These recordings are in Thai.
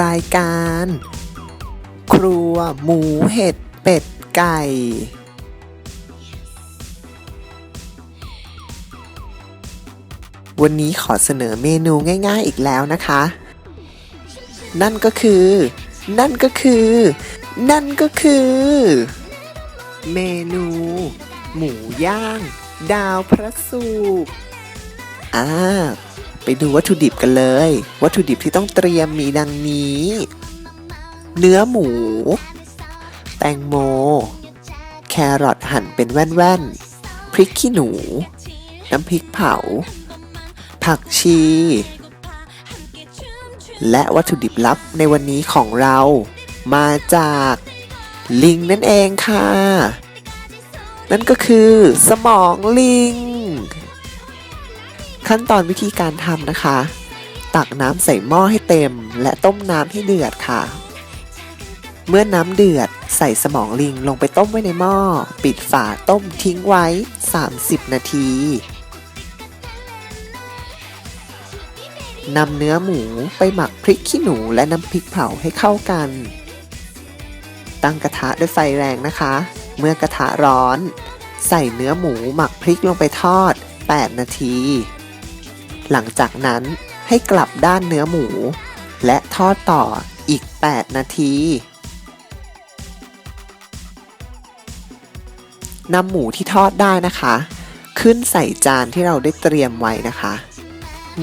รายการ ครัวหมูเห็ดเป็ดไก่ วันนี้ขอเสนอเมนูง่ายๆอีกแล้วนะคะ นั่นก็คือ นั่นก็คือ นั่นก็คือ เมนู หมูย่าง ดาวพระศุกร์อ่า ไปดูวัตถุดิบกันเลย วัตถุดิบที่ต้องเตรียมมีดังนี้ เนื้อหมู แตงโม แครอทหั่นเป็นแว่นๆ พริกขี้หนู น้ำพริกเผา ผักชี และวัตถุดิบลับในวันนี้ของเรามาจากลิงนั่นเองค่ะ นั่นก็คือสมองลิง ขั้นตอนวิธีการทำนะคะ ตักน้ำใส่หม้อให้เต็ม และต้มน้ำให้เดือดค่ะ เมื่อน้ำเดือดใส่สมองลิงลงไปต้มไว้ในหม้อ ปิดฝาต้มทิ้งไว้ 30 นาทีนำเนื้อหมูไปหมักพริกขี้หนูและน้ำพริกเผาให้เข้ากัน ตั้งกระทะด้วยไฟแรงนะคะ เมื่อกระทะร้อน ใส่เนื้อหมูหมักพริกลงไปทอด 8 นาที หลังจากนั้นให้กลับด้านเนื้อหมู และทอดต่ออีก 8 นาทีนำหมูที่ทอดได้นะคะ ขึ้นใส่จานที่เราได้เตรียมไว้นะคะ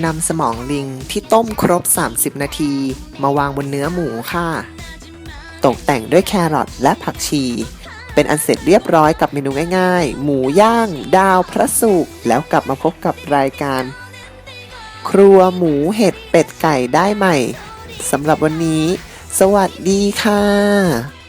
นำสมองลิงที่ต้มครบ 30 นาที มาวางบนเนื้อหมูค่ะ ตกแต่งด้วยแครอทและผักชี เป็นอันเสร็จเรียบร้อยกับเมนูง่ายๆ หมูย่าง ดาวพระศุกแล้วกลับมาพบกับรายการ ครัวหมูเห็ดเป็ดไก่ได้ใหม่สำหรับวันนี้ สวัสดีค่ะ